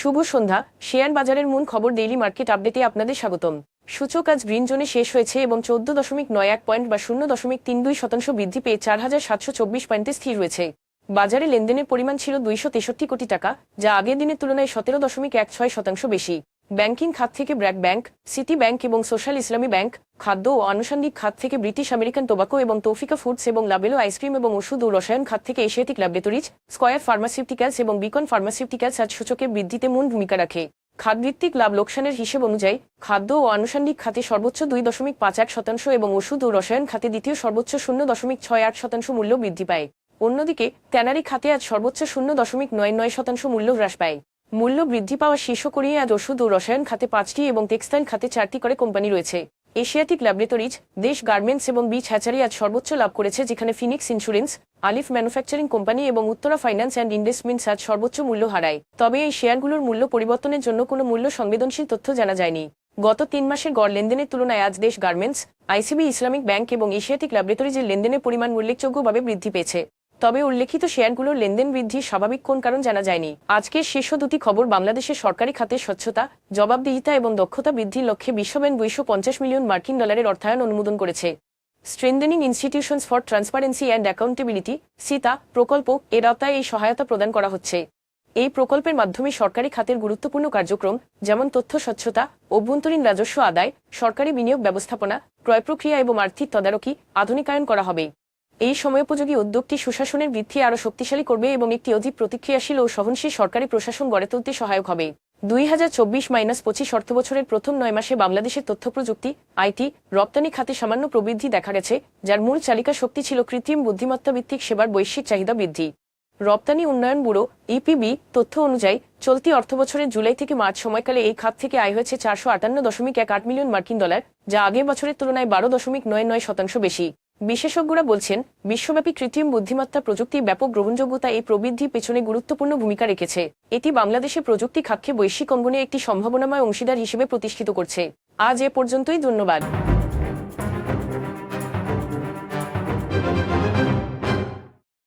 শুভ সন্ধ্যা। Share বাজারের মূল খবর ডেইলি মার্কেট আপডেটে আপনাদের স্বাগতম। সূচক আজ গ্রিন জোনে শেষ হয়েছে এবং চোদ্দ দশমিক নয় এক পয়েন্ট বা শূন্য দশমিক তিন দুই শতাংশ বৃদ্ধি পেয়ে চার হাজার সাতশো চব্বিশ পয়েন্টে স্থির রয়েছে। বাজারে লেনদেনের পরিমাণ ছিল দুইশো তেষট্টি কোটি টাকা, যা আগের দিনের তুলনায় সতেরো দশমিক এক ছয় শতাংশ বেশি। ব্যাংকিং খাত থেকে ব্র্যাক ব্যাংক, সিটি ব্যাংক এবং সোশ্যাল ইসলামী ব্যাংক, খাদ্য ও আনুষঙ্গিক খাত থেকে ব্রিটিশ আমেরিকান টোবাকো এবং তৌফিকা ফুডস এবং লাবেলো আইসক্রিম এবং ওষুধ ও রসায়ন খাত থেকে এশিয়াটিক ল্যাবরেটরিজ, স্কয়ার ফার্মাসিউটিক্যালস এবং বিকন ফার্মাসিউটিক্যালস আজ সূচকে বৃদ্ধিতে মূল ভূমিকা রাখে। খাতভিত্তিক লাভ লোকসানের হিসেব অনুযায়ী, খাদ্য ও আনুষঙ্গিক খাতে সর্বোচ্চ দুই দশমিক পাঁচ এক শতাংশ এবং ওষুধ ও রসায়ন খাতে দ্বিতীয় সর্বোচ্চ শূন্য দশমিক ছয় আট শতাংশ মূল্য বৃদ্ধি পায়। অন্যদিকে, ট্যানারি খাতে আজ সর্বোচ্চ শূন্য দশমিক নয় নয় শতাংশ মূল্য হ্রাস পায়। মূল্য বৃদ্ধি পাওয়া শীর্ষ করিয়ে আজ ওষুধ ও রসায়ন খাতে পাঁচটি এবং টেক্সটাইল খাতে চারটি করে কোম্পানি রয়েছে। এশিয়াটিক ল্যাবরেটরিজ, দেশ গার্মেন্টস এবং বিচ হ্যাচারি আজ সর্বোচ্চ লাভ করেছে, যেখানে Phoenix Insurance, Alif Manufacturing Company এবং উত্তরা ফাইন্যান্স অ্যান্ড ইনভেস্টমেন্টস আজ সর্বোচ্চ মূল্য হারায়। তবে এই শেয়ারগুলোর মূল্য পরিবর্তনের জন্য কোনো মূল্য সংবেদনশীল তথ্য জানা যায়নি। গত তিন মাসের গড় লেনদেনের তুলনায় আজ Desh Garments, ICB Islamic Bank এবং এশিয়াটিক ল্যাবরেটরিজের লেনদেনের পরিমাণ উল্লেখযোগ্যভাবে বৃদ্ধি পেয়েছে। তবে উল্লেখিত শেয়ারগুলোর লেনদেন বৃদ্ধির স্বাভাবিক কোন কারণ জানা যায়নি। আজকের শীর্ষ দুটি খবর বাংলাদেশের সরকারি খাতের স্বচ্ছতা, জবাবদিহিতা এবং দক্ষতা বৃদ্ধির লক্ষ্যে বিশ্বব্যাংক দুইশো পঞ্চাশ মিলিয়ন মার্কিন ডলারের অর্থায়ন অনুমোদন করেছে। Strengthening Institutions for Transparency and Accountability SITA, প্রকল্প, এর আওতায় এই সহায়তা প্রদান করা হচ্ছে। এই প্রকল্পের মাধ্যমে সরকারি খাতের গুরুত্বপূর্ণ কার্যক্রম, যেমন তথ্য স্বচ্ছতা, অভ্যন্তরীণ রাজস্ব আদায়, সরকারি বিনিয়োগ ব্যবস্থাপনা ক্রয় প্রক্রিয়া এবং আর্থিক তদারকি, আধুনিকায়ন করা হবে। এই সময়োপযোগী উদ্যোগটি সুশাসনের বৃদ্ধি আরও শক্তিশালী করবে এবং একটি অধিক প্রতিক্রিয়াশীল ও সহনশীল সরকারি প্রশাসন গড়ে তুলতে সহায়ক হবে। দুই হাজার চব্বিশ মাইনাস পঁচিশ অর্থবছরের প্রথম নয় মাসে বাংলাদেশের তথ্য প্রযুক্তি আইটি রপ্তানি খাতে সামান্য প্রবৃদ্ধি দেখা গেছে, যার মূল চালিকা শক্তি ছিল কৃত্রিম বুদ্ধিমত্তা ভিত্তিক সেবার বৈশ্বিক চাহিদা বৃদ্ধি। রপ্তানি উন্নয়ন ব্যুরো, ইপিবি, তথ্য অনুযায়ী চলতি অর্থবছরের জুলাই থেকে মার্চ সময়কালে এই খাত থেকে আয় হয়েছে চারশো আটান্ন দশমিক এক আট মিলিয়ন মার্কিন ডলার, যা আগের বছরের তুলনায় বারো দশমিক নয় নয় শতাংশ বেশি। বিশেষজ্ঞরা বলছেন, বিশ্বব্যাপী কৃত্রিম বুদ্ধিমত্তা প্রযুক্তির ব্যাপক গ্রহণযোগ্যতা এই প্রবৃদ্ধি পেছনে গুরুত্বপূর্ণ ভূমিকা রেখেছে। এটি বাংলাদেশে প্রযুক্তি খাক্ষে বৈশ্বিক অঙ্গনে একটি সম্ভাবনাময় অংশীদার হিসেবে প্রতিষ্ঠিত করছে। আজ এ পর্যন্তই, ধন্যবাদ।